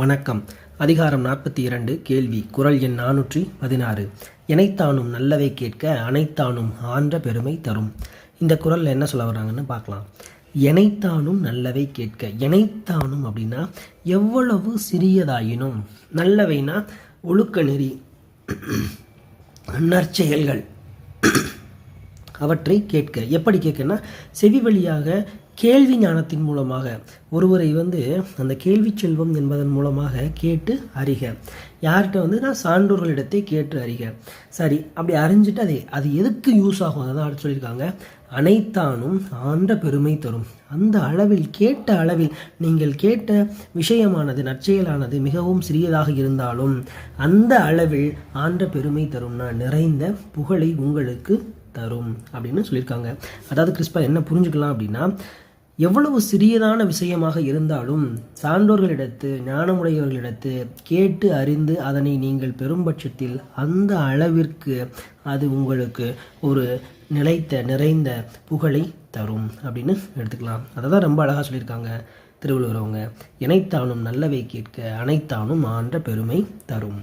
வணக்கம். அதிகாரம் நாற்பத்தி இரண்டு கேள்வி. குரல் எண் நானூற்றி பதினாறு. எனைத்தானும் நல்லவை கேட்க அனைத்தானும் ஆன்ற பெருமை தரும். இந்த குரலில் என்ன சொல்ல வர்றாங்கன்னு பார்க்கலாம். எனைத்தானும் நல்லவை கேட்க. எனைத்தானும் அப்படின்னா எவ்வளவு சிறியதாயினும் நல்லவைனா ஒழுக்க நெறி நற்செயல்கள் அவற்றை கேட்க. எப்படி கேட்கனா செவி வழியாக கேள்வி ஞானத்தின் மூலமாக ஒருவரை வந்து அந்த கேள்வி செல்வம் என்பதன் மூலமாக கேட்டு அறிக. யார்கிட்ட வந்து நான் சான்றோர்களிடத்தை கேட்டு அறிக. சரி அப்படி அறிஞ்சிட்டு அதே அது எதுக்கு யூஸ் ஆகும்? அதான் அடுத்து சொல்லியிருக்காங்க. அனைத்தானும் ஆண்ட பெருமை தரும். அந்த அளவில் கேட்ட அளவில் நீங்கள் கேட்ட விஷயமானது நற்செயலானது மிகவும் சிறியதாக இருந்தாலும் அந்த அளவில் ஆண்ட பெருமை தரும். நான் நிறைந்த புகழை உங்களுக்கு தரும் அப்படின்னு சொல்லியிருக்காங்க. அதாவது கிறிஸ்பா என்ன புரிஞ்சுக்கலாம் அப்படின்னா எவ்வளவு சிறியதான விஷயமாக இருந்தாலும் சான்றோர்களிடத்து ஞானமுடையவர்களிடத்து கேட்டு அறிந்து அதனை நீங்கள் பெரும்பட்சத்தில் அந்த அளவிற்கு அது உங்களுக்கு ஒரு நிலைத்த நிறைந்த புகழை தரும் அப்படின்னு எடுத்துக்கலாம். அதை தான் ரொம்ப அழகாக சொல்லியிருக்காங்க திருவள்ளுவர் அவங்க இணைத்தானும் நல்லவை கேட்க அனைத்தானும் ஆன்ற பெருமை தரும்.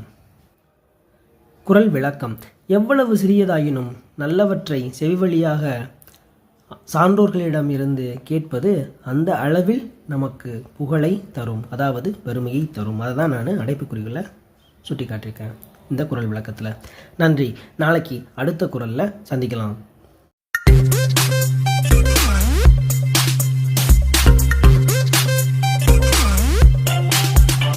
குரல் விளக்கம். எவ்வளவு சிறியதாயினும் நல்லவற்றை செவிவழியாக சான்றோர்களிடம் இருந்து கேட்பது அந்த அளவில் நமக்கு புகழை தரும் அதாவது பெருமையை தரும். அதை தான் நான் அடைப்புக்குறிகளை சுட்டி காட்டியிருக்கேன் இந்த குரல் விளக்கத்தில். நன்றி. நாளைக்கு அடுத்த குரலில் சந்திக்கலாம்.